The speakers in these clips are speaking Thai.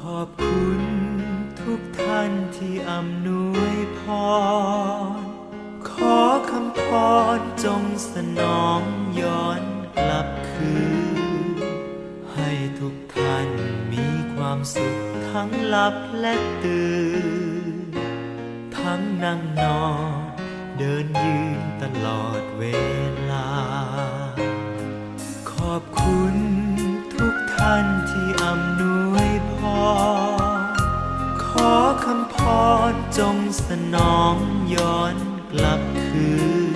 ขอบคุณท่านที่อำนวยพร ขอคำพรจงสนองย้อนกลับคืน ให้ทุกท่านมีความสุขทั้งหลับและตื่น ทั้งนั่งนอนเดินยืนตลอดเวลา ขอบคุณทุกท่านที่อำ จงสนองย้อนกลับคืน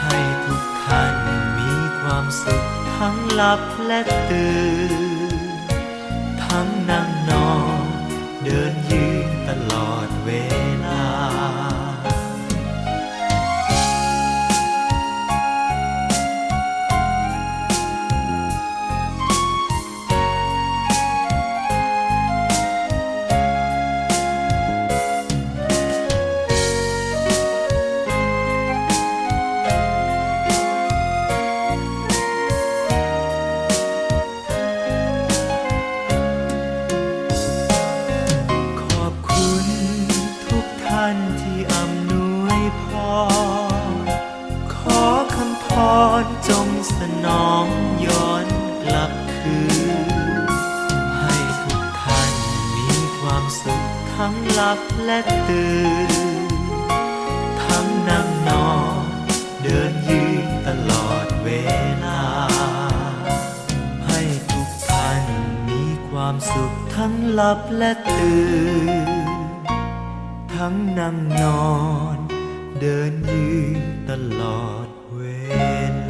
ให้ทุกท่านมีความสุขทั้งหลับและตื่น ทั้งนั่งนอนเดินยืนตลอดเวลา น้องย้อนกลับคืน ให้ทุกท่านมีความสุขทั้งหลับและตื่น ทั้งนั่งนอนเดินยืนตลอดเวลา ให้ทุกท่านมีความสุขทั้งหลับและตื่น ทั้งนั่งนอนเดินยืนตลอดเวลา